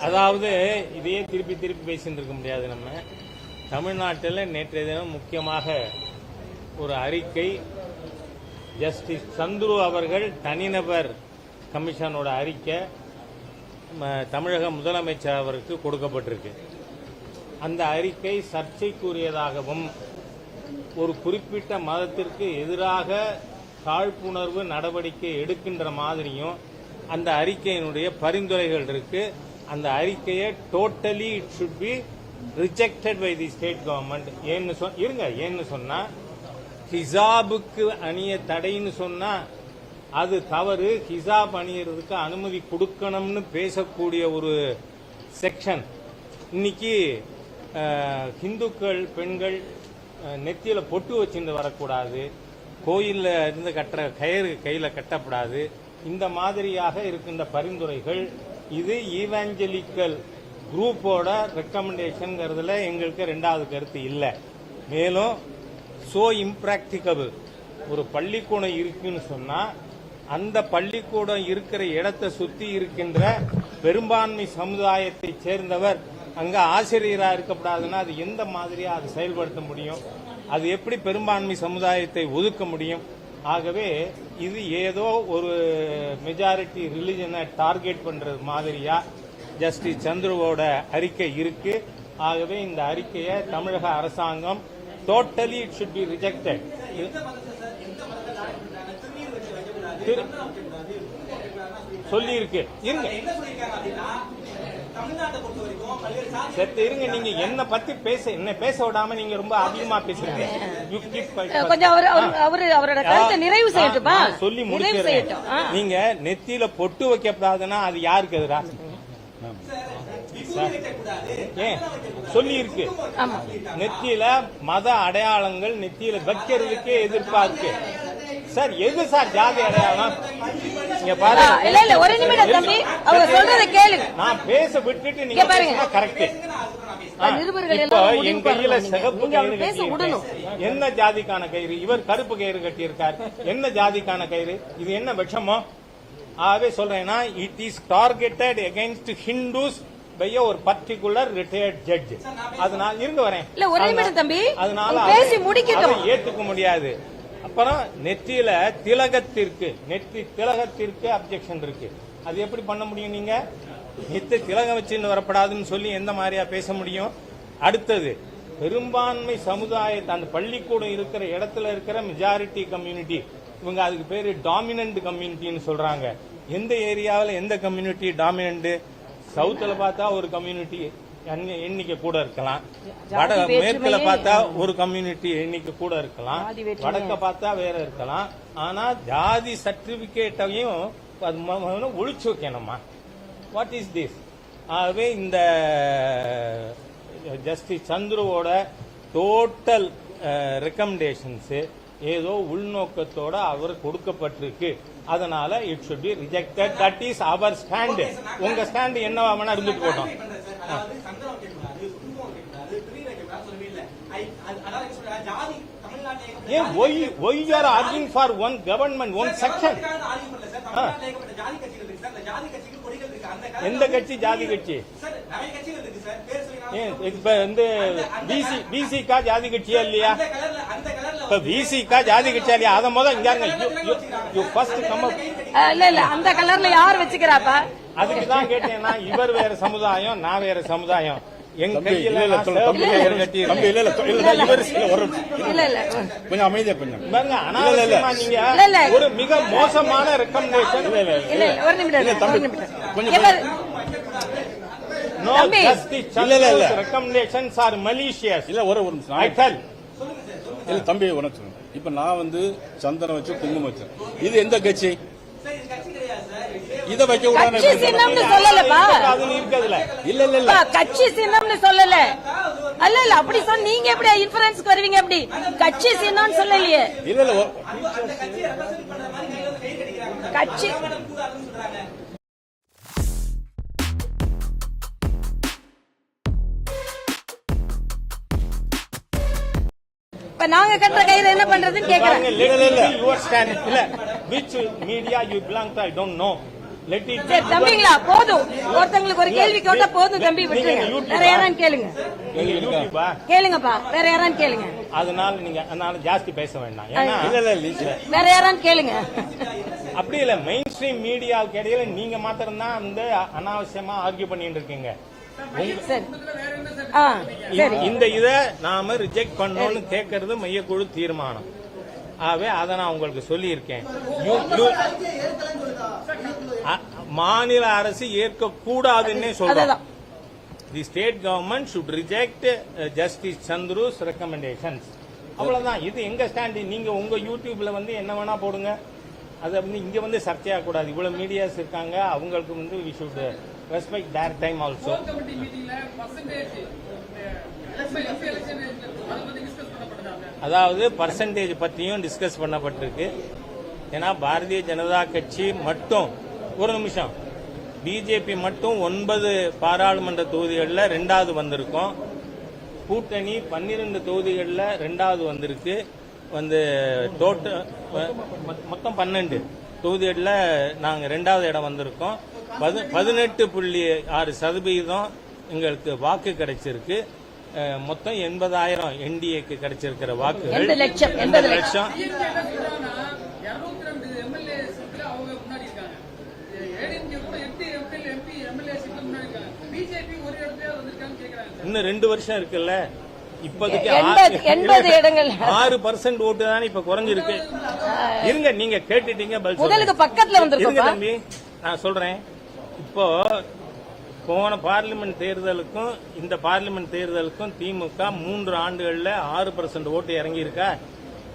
அதாவது இதையே திருப்பி திருப்பி பேசிட்டு இருக்க முடியாது நம்ம. தமிழ்நாட்டில் நேற்றைய தினம் முக்கியமாக ஒரு அறிக்கை ஜஸ்டிஸ் சந்துரு அவர்கள் தனிநபர் கமிஷனோட அறிக்கை ம- தமிழக முதலமைச்சர் அவருக்கு கொடுக்கப்பட்டிருக்கு. அந்த அறிக்கை சர்ச்சைக்குரியதாகவும் ஒரு குறிப்பிட்ட மதத்திற்கு எதிராக காழ்ப்புணர்வு நடவடிக்கை எடுக்கின்ற மாதிரியும் அந்த அறிக்கையினுடைய பரிந்துரைகள் இருக்கு. அந்த அறிக்கையை totally it should be rejected by the state government ஏன்னு சொ இருங்க ஏன்னு சொன்னா ஹிசாபுக்கு அணிய தடைன்னு சொன்னா அது தவறு. ஹிசாப் அணியறதுக்கு அனுமதி கொடுக்கணும்னு பேசக்கூடிய ஒரு செக்ஷன் இன்னைக்கு ஹிந்துக்கள் பெண்கள் நெத்தியில பொட்டு வச்சுட்டு வரக்கூடாது. கோயிலில் இருந்து கட்டுற கயிறு கையில் கட்டப்படாது. இந்த மாதிரியாக இருக்கின்ற பரிந்துரைகள் இது ஈவாஞ்சலிக்கல் குரூப்போட ரெக்கமெண்டேஷனுங்கிறதுல எங்களுக்கு ரெண்டாவது கருத்து இல்லை. மேலும் சோ இம்ப்ராக்டிகபிள் ஒரு பள்ளிக்கூடம் இருக்குன்னு சொன்னால் அந்த பள்ளிக்கூடம் இருக்கிற இடத்தை சுற்றி இருக்கின்ற பெரும்பான்மை சமுதாயத்தை சேர்ந்தவர் அங்கே ஆசிரியராக இருக்கக்கூடாதுன்னா அது எந்த மாதிரியாக அது செயல்படுத்த முடியும்? அது எப்படி பெரும்பான்மை சமுதாயத்தை ஒதுக்க முடியும் ஆகவே இது ஏதோ ஒரு மெஜாரிட்டி ரிலிஜனை டார்கெட் பண்றது மாதிரியா ஜஸ்டிஸ் சந்துருவோட அறிக்கை இருக்கு ஆகவே இந்த அறிக்கையை தமிழக அரசாங்கம் totally it should be rejected சொல்லி இருக்கு இருங்க இருங்க நீங்க என்ன பத்தி பேச என்ன பேச விடாம நீங்க ரொம்ப அதிகமா பேசுறீங்க. You keep quiet. கொஞ்சம் அவர் அவர் அவரு அவரோட கருத்தை நிறைவு செய்யட்டுமா ஆ, நான் சொல்லி முடிக்கிறேன். நீங்க நெத்தியில பொட்டு வைக்கப்படாதுன்னா அது யாருக்கு எதிரா? சொல்லி இருக்கு நெத்தியில மத அடையாளங்கள் நெத்தியில வைக்கிறதுக்கே எதிர்ப்பா இருக்கு. சார் எது சார் ஜாதி அடையாளம் இங்க பாருங்க இல்ல இல்ல ஒரு நிமிடம் தம்பி அவங்க சொல்றத கேளுங்க நான் பேச விட்டுட்டு நீங்க பாருங்க. கரெக்ட் நிருபர்கள் என் கையில. சிகப்பு கயிறு பேச. விடணும். என்ன ஜாதிக்கான கயிறு இவர் கருப்பு கயிறு கட்டியிருக்கார் என்ன ஜாதிக்கான கயிறு இது என்ன விஷமோ ஆகவே சொல்றேன்னா it is targeted against Hindus by ஒரு பர்டிகுலர் ரிட்டையர்ட் ஜட்ஜ் அதனால இருங்க வரேன் இல்ல, ஒரு நிமிடம் தம்பி. அதனால பேசி முடிக்கட்டும். ஏத்துக்க முடியாது அப்புறம் நெத்தியில திலகத்திற்கு நெத்தி திலகத்திற்கு அப்ஜெக்ஷன் இருக்கு. அது எப்படி பண்ண முடியும் நீங்க? நெத்தி திலகம் வச்சுன்னு வரப்படாதுன்னு சொல்லி எந்த மாதிரியா பேச முடியும்? அடுத்தது பெரும்பான்மை சமுதாயத்தை அந்த பள்ளிக்கூடம் இருக்கிற இடத்துல இருக்கிற மெஜாரிட்டி கம்யூனிட்டி இவங்க அதுக்கு பேர் டாமினன்ட் கம்யூனிட்டின்னு சொல்றாங்க. எந்த ஏரியாவில் எந்த கம்யூனிட்டி டாமினன்ட் சவுத்தில் பார்த்தா ஒரு கம்யூனிட்டி எண்ணிக்கை கூட இருக்கலாம். வட மேற்குல பார்த்தா ஒரு கம்யூனிட்டி எண்ணிக்கை கூட இருக்கலாம். வடக்க பார்த்தா வேற இருக்கலாம். ஆனா ஜாதி சர்டிபிகேட்டையும் அது ஒழிச்சு வைக்கணுமா? வாட் இஸ் திஸ் ஆகவே இந்த ஜஸ்டிஸ் சந்துருவோட டோட்டல் ரெக்கமெண்டேஷன்ஸ் ஏதோ உள்நோக்கத்தோட அவர் கொடுக்கப்பட்டிருக்கு. அதனால it should be rejected. That is our stand உங்க ஸ்டாண்டு என்னவா வேணா இருந்துட்டு போட்டோம் ஏன் why why are arguing for one government one section எந்த கட்சி? ஜாதி கட்சி. ஏன் இப்ப வந்து பிசி பிசிக்கா ஜாதி கட்சியா இல்லையா? இப்ப பிசிக்கா ஜாதி கட்சியா இல்லையா? அத முத இங்க யூ ஃபர்ஸ்ட் கம் இல்ல இல்ல. அந்த கலர்ல யார் வச்சுக்கிறாப்பா அதுக்கு தான் கேட்டேன்னா இவர் வேற சமுதாயம் நான் வேற சமுதாயம் கொஞ்சம் அமைதியா கொஞ்சம். ஒரு மிக மோசமான ரெக்கமெண்டேஷன் இல்ல இல்ல ஒரு நிமிடம் இல்ல, ஒரு தம்பி, நிமிடம் கொஞ்சம் இங்க பாரு. நோ தம்பி. ஜஸ்டிஸ் இல்ல, இல்ல, இல்ல. ரெக்கமெண்டேஷன்ஸ் ஆர் மலீஷியஸ் இல்ல ஒரு நிமிஷம் இல்ல தம்பி உனக்கு. இப்ப நான் வந்து சந்தனம் வச்சு குங்குமம் வச்சேன் இது எந்த கட்சி இத வைக்க கட்சி சின்னம்னு சொல்லலப்பா. அதுன்னு இருக்குதுல. இல்ல இல்ல இல்ல. கட்சி சின்னம்னு சொல்லல. அல்ல இல்ல அப்படி சொன்ன நீங்க எப்படி இன்ஃபரன்ஸ்க்கு வருவீங்க அப்படி கட்சி சின்னம்னு சொல்லலையே. இல்ல இல்ல கட்சி. இப்ப நாங்க கட்டுற கயிறு என்ன பண்றதுன்னு கேக்குறேன். Let it be your stand. இல்ல. Which media you belong to I don't know. Let it be சரி தம்பிங்களா போதும். ஒருத்தங்களுக்கு ஒரு கேள்வி கேட்டா போதும் தம்பி விட்டுருங்க. வேற யாரான்னு கேளுங்க. கேளுங்கப்பா. வேற யாரான்னு கேளுங்க. அதனால நீங்க அதனால ஜாஸ்தி பேச வேண்டாம். ஏன்னா இல்ல இல்ல இல்ல வேற யாரான்னு கேளுங்க. அப்படி இல்ல மெயின் ஸ்ட்ரீம் மீடியாவுக்கு இடையில நீங்க மாத்திரம் தான் வந்து அனாவசியமா ஆர்கியூ பண்ணிட்டு இருக்கீங்க. இந்த இத நாம ரிஜெக்ட் பண்ணணும்னு கேட்கறது மையக்குழு தீர்மானம். ஆகவே அதை நான் உங்களுக்கு சொல்லியிருக்கேன். யூ- யூ- அ- மாநில அரசு ஏற்க கூடாதுன்னே சொல்றோம் the state government should reject justice Chandru's recommendations அவ்வளவுதான். இது எங்க ஸ்டாண்ட் நீங்க உங்க யூடியூப்ல வந்து என்ன வேணா போடுங்க. அதை வந்து இங்க வந்து சர்ச்சையாக கூடாது இவ்வளவு மீடியாஸ் இருக்காங்க. அவங்களுக்கு வந்து we should respect their time also அதாவது பர்சன்டேஜ் பத்தியும் டிஸ்கஸ் பண்ணப்பட்டிருக்கு. ஏன்னா பாரதிய ஜனதா கட்சி மட்டும் ஒரு நிமிஷம். பிஜேபி மட்டும் ஒன்பது பாராளுமன்ற தொகுதிகளில் ரெண்டாவது வந்திருக்கோம். கூட்டணி பன்னிரண்டு தொகுதிகளில் ரெண்டாவது வந்திருக்கு. வந்து டோட்டல் மொத்தம் பன்னெண்டு தொகுதிகளில் நாங்கள் ரெண்டாவது இடம் வந்திருக்கோம். பது பதினெட்டு புள்ளி ஆறு சதவீதம் எங்களுக்கு வாக்கு கிடைச்சிருக்கு. மொத்தம் எண்பதாயிரம் என்டிஏக்கு கிடைச்சிருக்கிற வாக்குகள். எண்பது லட்சம், எண்பது எண்பது லட்சம் டிஎம்கே என்ன சொல்றாங்கன்னா இருநூத்தி ரெண்டு எம்எல்ஏ சீட்ல அவங்க முன்னாடி இருக்காங்க ஏடிஎம்கே கூட எட்டு எம்பி எம்பி எம்எல்ஏ சீட்ல முன்னாடி இருக்காங்க பிஜேபி ஒரு இடத்துல வந்திருக்காங்கன்னு கேக்குறாங்க சார் இன்னும் ரெண்டு வருஷம் இருக்குல்ல. ஆறு பர்சன்ட் ஓட்டு தானே இப்ப குறைஞ்சிருக்கு. இருங்க நீங்க கேட்டுட்டீங்க முதலுக்கு. பக்கத்துல இருங்க தம்பி நான் சொல்றேன். இப்போ போன பார்லிமெண்ட் தேர்தலுக்கும் இந்த பார்லிமெண்ட் தேர்தலுக்கும் திமுக மூன்று ஆண்டுகள்ல ஆறு பர்சன்ட் ஓட்டு இறங்கி இருக்கா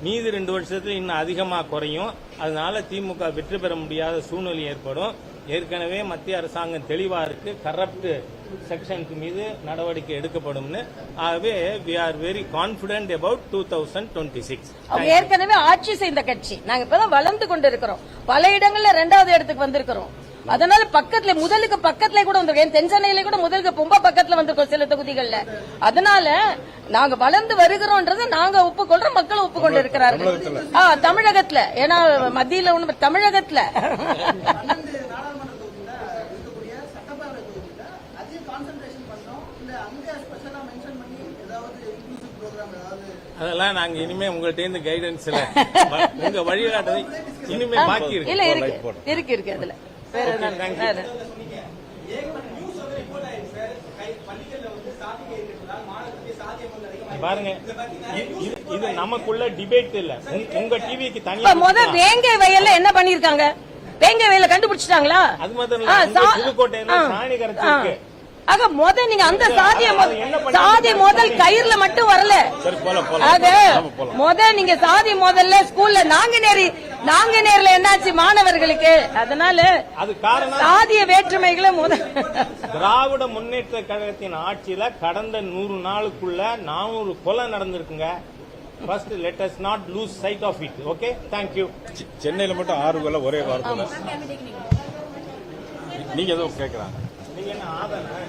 மீதி ரெண்டு வருஷத்துல இன்னும் அதிகமா குறையும். அதனால திமுக வெற்றி பெற முடியாத சூழ்நிலை ஏற்படும். ஏற்கனவே மத்திய அரசாங்கம் தெளிவா இருக்கு. கரப்ட் செக்ஷனுக்கு மீது நடவடிக்கை எடுக்கப்படும்னு. ஆகவே we are very confident about two thousand twenty six ஏற்கனவே ஆட்சி செய்த கட்சி. நாங்க இப்பதான் வளர்ந்து கொண்டு இருக்கிறோம் பல இடங்கள்ல ரெண்டாவது இடத்துக்கு வந்திருக்கிறோம். அதனால பக்கத்துல முதலுக்கு பக்கத்துல கூட வந்திருக்கோம். தென் சென்னையில கூட முதலுக்கு ரொம்ப பக்கத்துல வந்திருக்கோம் சில தொகுதிகள்ல. அதனால நாங்க வளர்ந்து வருகிறோம்ன்றதை நாங்க ஒப்புக்கொள்றோம். மக்கள் ஒப்புக்கொண்டு இருக்கிறார்கள் ஆ தமிழகத்துல. ஏன்னா மத்தியில ஒண்ணு தமிழகத்துல. அதெல்லாம் நாங்க இனிமே உங்கள்ட்ட இருந்து கைடன்ஸ்ல உங்க வழிகாட்டுதை இனிமே பாக்கி இருக்கு. இல்ல இருக்கு. இருக்கு இருக்கு அதுல. வேற. வேற பாருங்க இது- இது நமக்குள்ள டிபேட் இல்ல. உங்க- டிவிக்கு இப்ப தனியா முத வேங்கை வயல்ல என்ன பண்ணிருக்காங்க? வேங்கை வயல கண்டுபிடிச்சிட்டாங்களா? அது ஆ, இல்ல, புதுக்கோட்டையில சாணி. கரைச்சிருக்கு ஆக முத நீங்க அந்த சாதிய சாதி முதல் கயிறுல மட்டும் வரல. சரி போலாம் போலாம் ஆக முத நீங்க சாதி முதல்ல ஸ்கூல்ல நாங்குநேரி நாங்குநேர்ல என்னாச்சு மாணவர்களுக்கு? அதனால அது காரணம் சாதிய வேற்றுமைகளை முத திராவிட முன்னேற்ற கழகத்தின் ஆட்சியில கடந்த நூறு நாளுக்குள்ள நானூறு கொலை நடந்திருக்குங்க. First let us not lose sight of it okay thank you செ- சென்னையில மட்டும் ஆறு வேலை ஒரே வாரத்துல நீங்க ஏதோ கேக்குறாங்க. நீங்க என்ன ஆதரவு